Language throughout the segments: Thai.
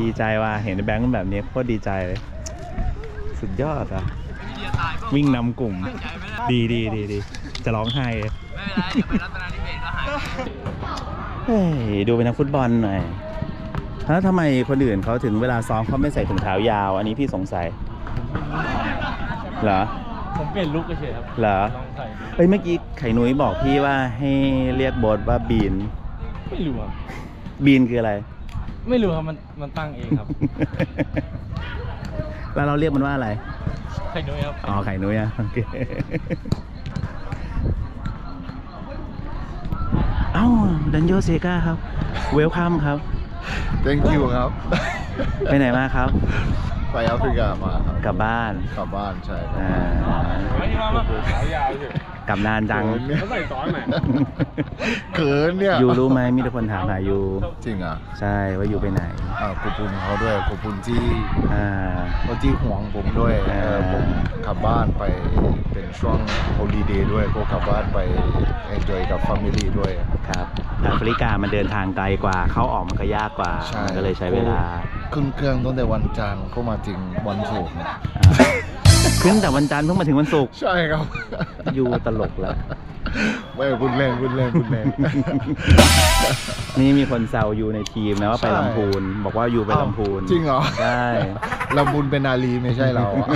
ดีใจว่ะเห็นแบงค์แบบนี้โคตรดีใจเลย สุดยอดอะ วิ่งนำกลุ่ม ดีดีดีดีจะร้องไห้เลยไม่เป็นไรเดี๋ยวไปรัตนาธิเบศก็หายเฮ้ยดูเป็นนักฟุตบอลหน่อยแล้วทำไมคนอื่นเขาถึงเวลาซ้อมเขาไม่ใส่ถุงเท้ายาว อันนี้พี่สงสัยเหรอผมเปลี่ยนลุกเฉยครับเหรอลองใส่เอ้ยเมื่อกี้ไข่นุ้ยบอกพี่ว่าให้เรียกโบทว่าบีน ไม่รู้ครับบีนคืออะไร ไม่รู้ครับมันมันตั้งเองครับ แล้วเราเรียกมันว่าอะไร ใครดูครับอ๋อ ไข่นุ้ยอะโอเค เอ้า ดันโยเซกาครับ เวลคัมครับ thank you ครับ ไปไหนมาครับ ไปแอฟริกามาครับกลับบ้าน กลับบ้านใช่คอ่า ไม่มามา ขายาวเฉย กลับนานจังเขาใส่ซ้อนไหมเขินเนี่ยยูรู้ไหมมีแต่คนถามหายูจริงอะใช่ว่ายูไปไหนอ่าขอบคุณเขาด้วยขอบคุณที่อ่าเขาที่ห่วงผมด้วยเอออ่าผมกลับบ้านไปเป็นช่วงโฮลิเดย์ด้วยก็กลับบ้านไป enjoy กับ family ด้วยครับแอฟริกามันเดินทางไกลกว่าเข้าออกมันก็ยากกว่าใช่มันก็เลยใช้เวลาขึ้นเครื่องตั้งแต่วันจันทร์ก็มาถึงวันศุกร์เนี่ยอ่า ขึ้นแต่วันจันทร์เพิ่งมาถึงวันศุกร์ใช่ครับยูตลกแล้ว ไม่คุณเล่นคุณเล่นคุณเล่น นี่มีคนแซวยูในทีมนะว่าไปใช่ ลำพูน บอกว่ายูไปลำพูนจริงเหรอใช่ ลำบุญเป็นนาลีไม่ใช่เราอะ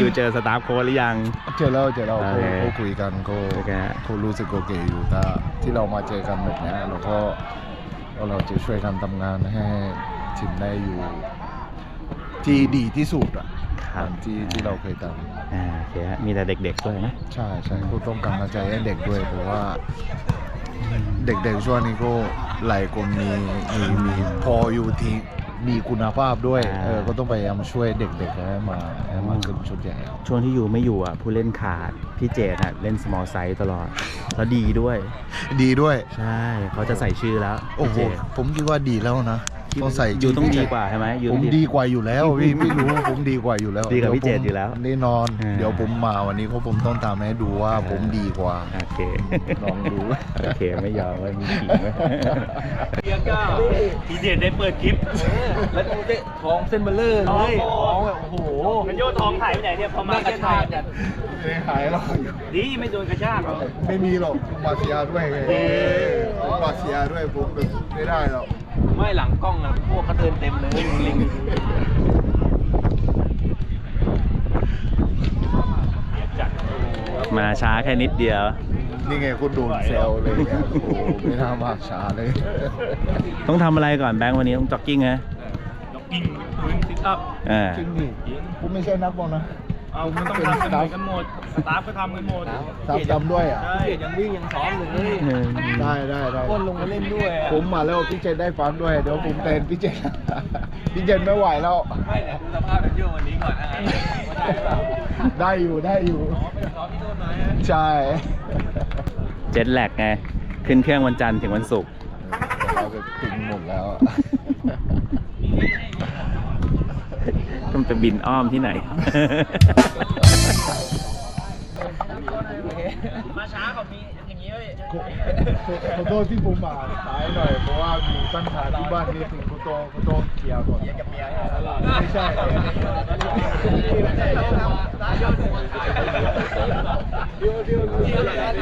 ยูเจอสตาฟโค้ชหรือยัง เจอแล้วเจอแล้วโอเขาเคเขาคุยกันเขาโอเคเขารู้สึกโอเคอยู่แต่ที่เรามาเจอกันแบบเนี้ยเราก็เราจะช่วยกันทำงานให้ทีมได้อยู่ ที่ดีที่สุดอะครับที่ที่เราเคยทอ่าโอเคฮะมีแต่เด็กๆด้วยนะำใช่ใช่ก็ต้องกำลังใจให้เด็กด้วยเพราะว่า เด็กๆช่วงนี้ก็หลายคนมีมีมีพออยู่ที่มีคุณภาพด้วยอ่า เออก็ต้องพยายามช่วยเด็กๆให้มาให้มาขึ้นชุดใหญ่ช่วงที่ยูไม่อยู่อะผู้เล่นขาด พี่เจดอะเล่น small size ตลอด แล้วดีด้วย ดีด้วย ใช่เขาจะใส่ชื่อแล้วโอ้โหพี่เจดผมคิดว่าดีแล้วนะ ต้องใส่ยูต้องพี่ดีเจกว่าใช่ไหมยูผต้อมงดีกว่าอยู่แล้วพี่ไม่รู้ผมดีกว่าอยู่แล้วดีกว่ายวพี่เจตผมอยู่แล้วแน่นอน อ่า เดี๋ยวผมมาวันนี้ก็ผมต้องทำให้ดูว่าผมดีกว่า โอเคลองดู โอเคไม่ยอมว่ามีขิงไหมเบียร์ก้าทีเด็ดได้เปิดคลิปแล้วดูสิทองเส้นเบลเลอร์เลยทองแบบโอ้โหกันโยทองหายไปไหนเนี่ยพอมาเส้นทางกันไม่ได้หายหรอกดีไม่โดนกระชากหรอกไม่มีหรอกผมมาเซียด้วยไงผมมาเซียด้วยผมแบบไม่ได้หรอก ไม่หลังกล้องอะพวกเขาเดินเต็มเลยลิงมาช้าแค่นิดเดียว นี่ไงคุณโดนเซลเลยเนี่ยโอ้โหไม่น่ามากช้าเลยต้องทำอะไรก่อนแบงค์วันนี้ต้องจ็อกกิ้งไงล็อกกิ้งพื้นซิทอัพอ่า จริงดิผมไม่ใช่นักบอลนะ เอาไม่ต้องทำกันเหมือนกันหมดสตาฟก็ทำกันหมดตามจำด้วยอะ ใช่ยังวิ่งยังซ้อมเลยได้ได้ได้คนลงมาเล่นด้วยอะผมมาแล้วพี่เจนได้ฟังด้วยเดี๋ยวผมเต้นพี่เจน พี่เจนไม่ไหวแล้ว ไม่แต่ดูสภาพกันโยวันนี้ก่อนนะฮะได้อยู่ได้อยู่ซ้อมที่โน่นมาใช่ เจ็ตแลกไง ขึ้นเครื่องวันจันทร์ถึงวันศุกร์เราไปถึงหมดแล้วต้ องไปบินอ้อมที่ไหน มาช้ากับมีอย่างนี้เลยขอขอโทษที่ผมมาสายหน่อยเพราะว่ามีปัญหาที่บ้านนี่ถึงคุณโตคุณโตเคลียร์ก่อนกับเมียไม่ใช่เฮ้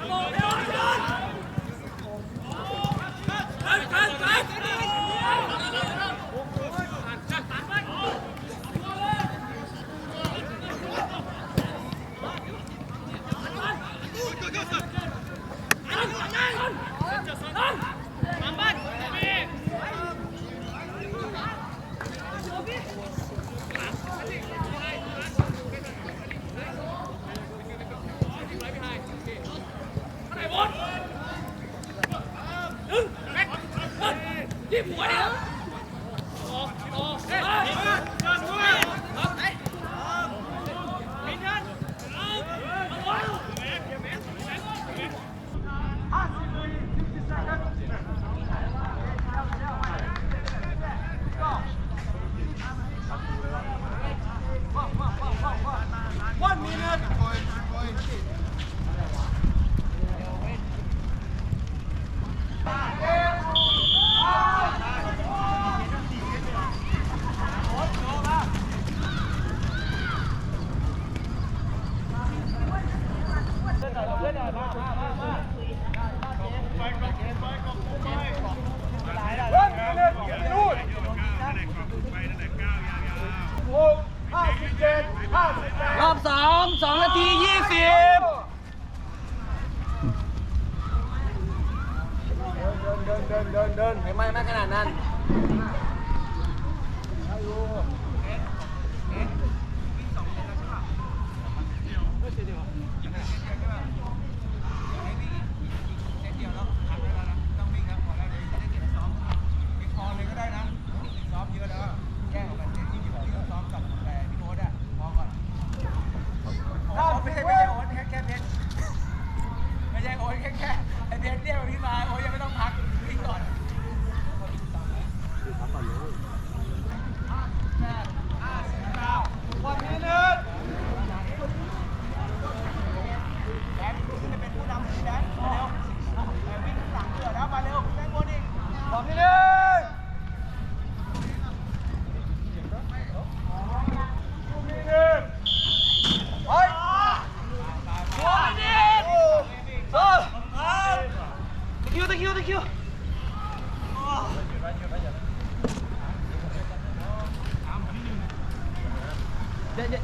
Come on, come on.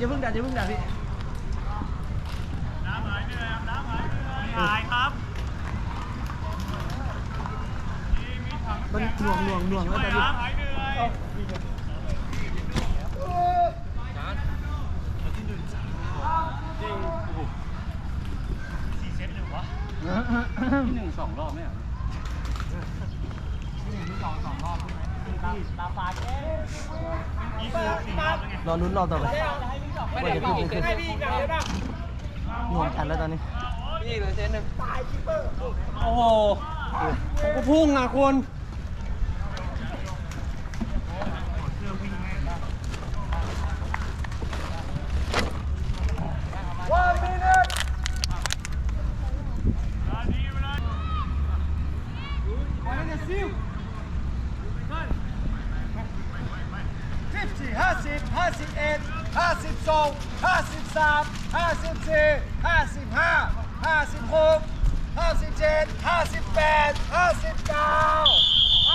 อย่าอย่าอย่าเพิ่งดันอย่าเพิ่งดันพี่น้ำหายเหนื่อยน้ำหายเหนื่อยหายครับมันหน่วงหน่วงหน่วงแล้วตอนนี้หนึ่งสองรอบไหมอะรอลุ้นรอบต่อไป ว่าจะขึ้นไม่ขึ้นหน่วงกันแล้วตอนนี้พี่เลยเซนหนึ่งโอ้โหผมก็พุ่งอะคุณ ห้าสิบห้าสิบเอ็ดห้าสิบสองห้าสิบสามห้าสิ บสี่ห้าสิบห้าห้าสิบหกห้าสิบเจ็ดห้าสิบแปดห้าสิบเก้าไป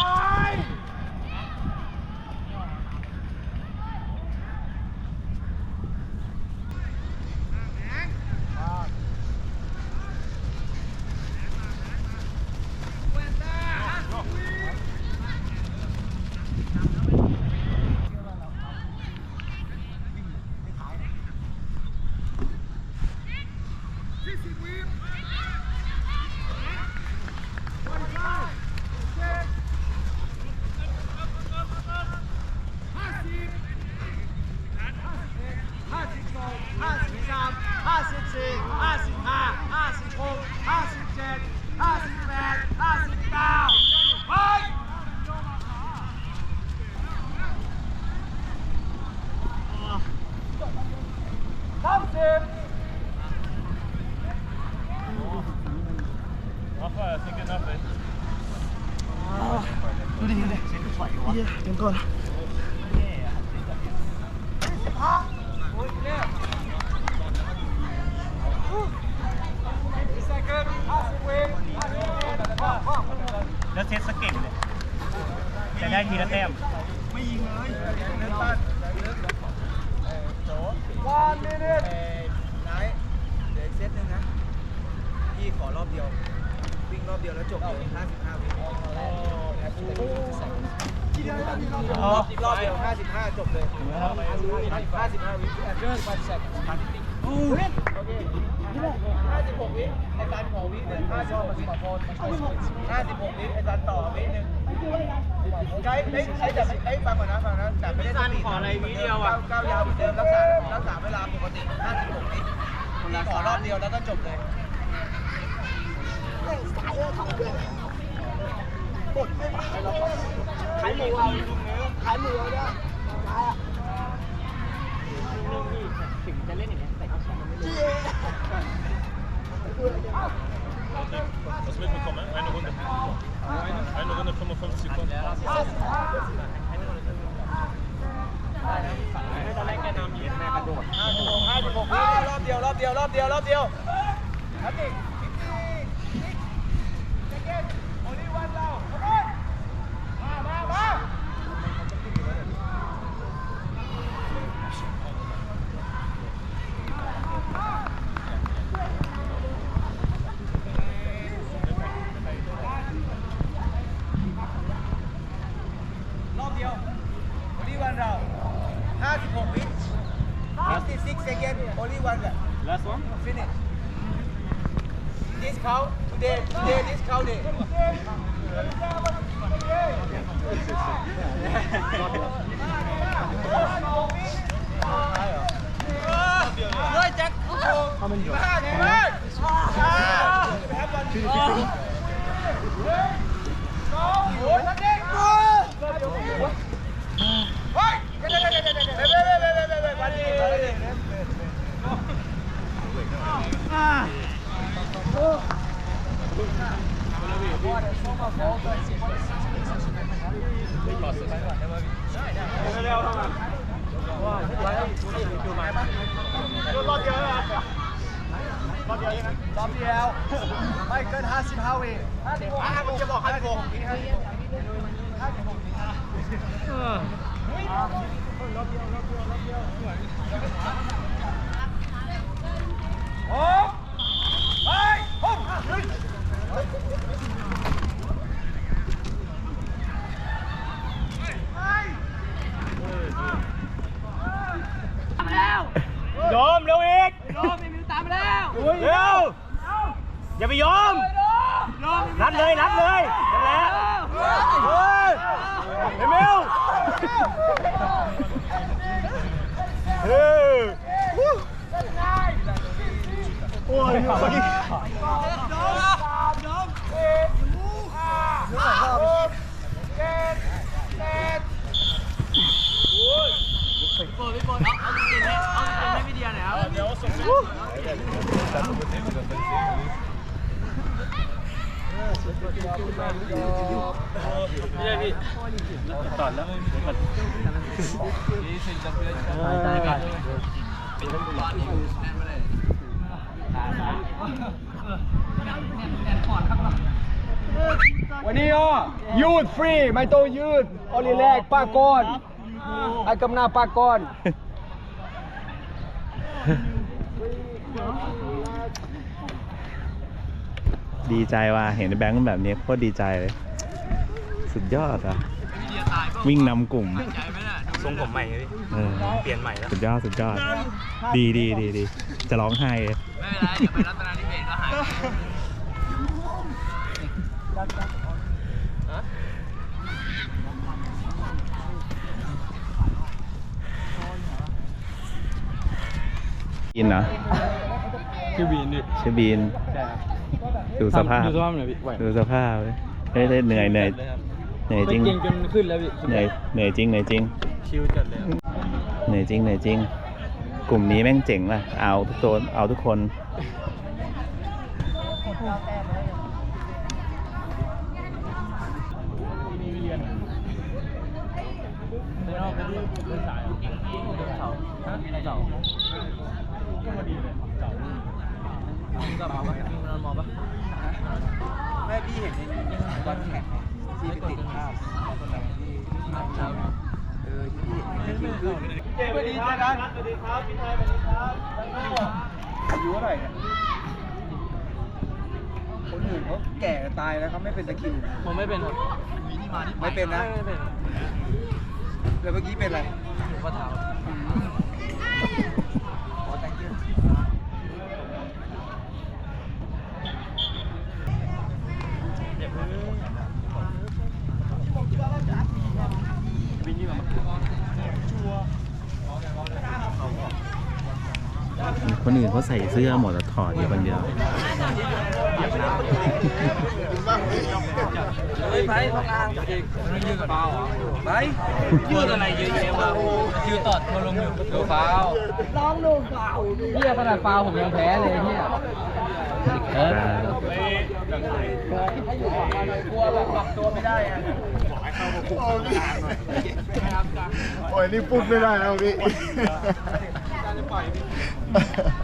ห้าสิบสองห้าสิบสามห้าสิบสี่ห้าสิบห้า ห้าสิบหกห้าสิบเจ็ดห้าสิบแปดห้าสิบเก้าไปสามสิบ ดูดิดูดิเย้เต็มก่อน แล้วเซตสเก็ตเลยจะได้ทีละแต้ม วันมินิทไหนเดี๋ยวอีกเซตหนึ่งนะ พี่ขอรอบเดียว วิ่งรอบเดียวแล้วจบเลย55วิรอบรอบเดียว55จบเลย55วิ55วิ and 5 seconds 56วิในการขอวิหนึ่ง56วิ56วิในการต่อวิหนึ่งใช้ใช้แบบไอ้ฟังก่อนนะฟังนะแต่ไม่ได้ขออะไรวิเดียวอะก้าวยาวเหมือนเดิมรักษารักษาเวลาปกติ56วินี่ขอรอบเดียวแล้วก็จบเลย ขายหมูเอาขายหมูเอาได้ 56 seconds only one lap last one finish discount today today discount day เฮ้ยแจ็คเอามันอยู่ห้าไงเว้ยห้าฟินิชฟินิชสองโอ้ยนักเด็กกูเฮ้ยเดี๋ยวเดี๋ยวเดี๋ยวเดี๋ยวเดี๋ยวเดี๋ยวเดี๋ยวเดี๋ยวเดี๋ยวเดี๋ยวเดี๋ยว รอบเดียว ไม่เกิน 55วิ55ผมจะบอก56นี่ฮะ56รอบเดียวรอบเดียวรอบเดียว ยอมเร็วอีกยอมมีตามมาแล้วเร็วอย่าไปยอมรัดเลยรัดเลยนั่นแหละเฮ้ยเอมิลเฮ้ย โอ้ยสอะสามยอมห้าหกเก็ดแปดโอ้ยพี่บอลพี่บอลเอาเอาเกมให้เอาเกมให้พี่เดียหน่อยครับเดี๋ยวส่งไม่ได้พี่ตัดแล้วไม่มีตัดนี่สิจะเป็นตายไปเป็นตอนนี้แน่นไม่ได้ วันนี้อะยืดฟรีไม่ต้องยืดออลีแรกปาก้อนไอ้กำนาปาก้อนดีใจว่าเห็นแบงค์แบบนี้โคตรดีใจเลย สุดยอดอะ วิ่งนำกลุ่ม ทรงผมใหม่ไงพี่เออเปลี่ยนใหม่แล้วสุดยอดสุดยอดดีดีดีดีจะร้องไห้เลยไม่เป็นไรเดี๋ยวไปรัตนาธิเบศก็หายบินเหรอชื่อบีนดิชื่อบีน ใช่ครับดูสภาพ ดูสภาพหน่อยพี่ไหวดูสภาพเลยเฮ้ยเหนื่อยเหนื่อยเหนื่อยจริง เก่งจนขึ้นแล้วพี่เหนื่อยเหนื่อยจริงเหนื่อยจริง ชิวจัดเลยเหนื่อยจริงเหนื่อยจริง กลุ่มนี้แม่งเจ๋งว่ะเอาทุกตัวเอาทุกคนแม่พี่เห็นในตอนแข่งที่ติดภาพ พี่เห็นในคิวขึ้นเจ๊สวัสดีเจกันสวัสดีครับพี่ไทยสวัสดีครับอายุเท่าไหร่เนี่ยคนอื่นเขาแก่ตายแล้วเขาไม่เป็นตะคริวผมไม่เป็นครับไม่เป็นนะไม่เป็นแล้วเมื่อกี้เป็นอะไรข้อเท้า นเขาใส่เสื้อหมดแต่ถอดอยู่คนเดียวเฮ้ยไปทำงานเองยืดกระเป๋าไปยืดอะไรเยอะแยะวะยืดตอดมาลงอยู่ดูเปล่าน้องดูเปล่าเฮียขนาดเปล่าผมยังแพ้เลยเฮียเออกลัวแบบปรับตัวไม่ได้อะโอ้ยนี่พูดไม่ได้แล้วพี่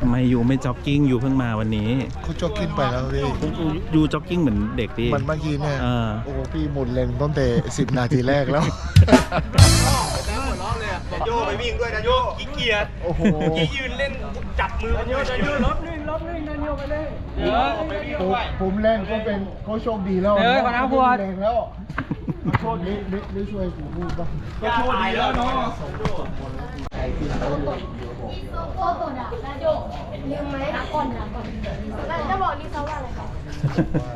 ไมยูไม่จ็อกกิ้งยูเพิ่งมาวันนี้เขาจกกินไปแล้วพี่ยูจ็อกกิ้งเหมือนเด็กดิมันเมื่อกี้เนี่ยเออโอ้โหพี่หมดแรงตั้งแต่สิบนาทีแรกแล้วโยไปวิ่งด้วยนะโยขี้เกียจโอ้โหขี้ยืนเล่นจับมือโยจะยืนรถนึงรถนึงนะโยไปเลยเออผมผมแรงก็เป็นเขาโชคดีแล้วเออคณะบวชแรงแล้วโชคดีไม่ไม่ช่วยผมพูดบ้างก็โชคดีแล้วเนาะโอ้ตัวด่าแล้วโยลืมไหมนะก่อนนะก่อนแล้วจะบอกลิซ่าว่าอะไรคะ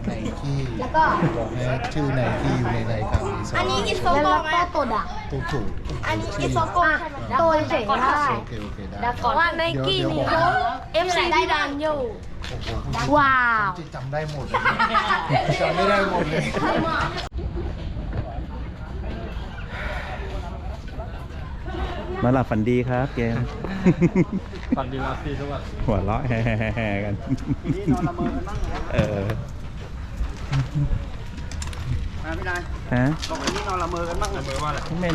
ไนกี้แล้วก็บอกให้ชื่อไนกี้อยู่ในรายการนี้อันนี้อิโซโกไหมตัวด่าถูกถูกอันนี้อิโซโกใช่ไหมตัวเฉยได้โอเคโอเคได้แล้วก่อนว่าไนกี้นี่เอฟซีที่ดังอยู่ว้าวจำได้หมดจำไม่ได้หมดเลย มาหลับฝันดีครับเกมฝันดีราตรีสวัสดิ์หัวเราะแฮ่ๆกันนี่นอนละเมอกันบ้างเหรอเออมาพี่นายฮะบอกวันนี้นอนละเมอกันบ้างเหรอเมอว่าอะไรไม่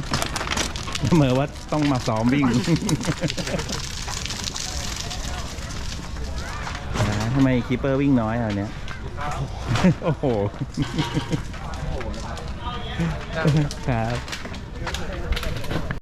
เหมือนว่าต้องมาซ้อมวิ่งนะทำไมคีเปอร์วิ่งน้อยอะเนี้ยโอ้โหครับ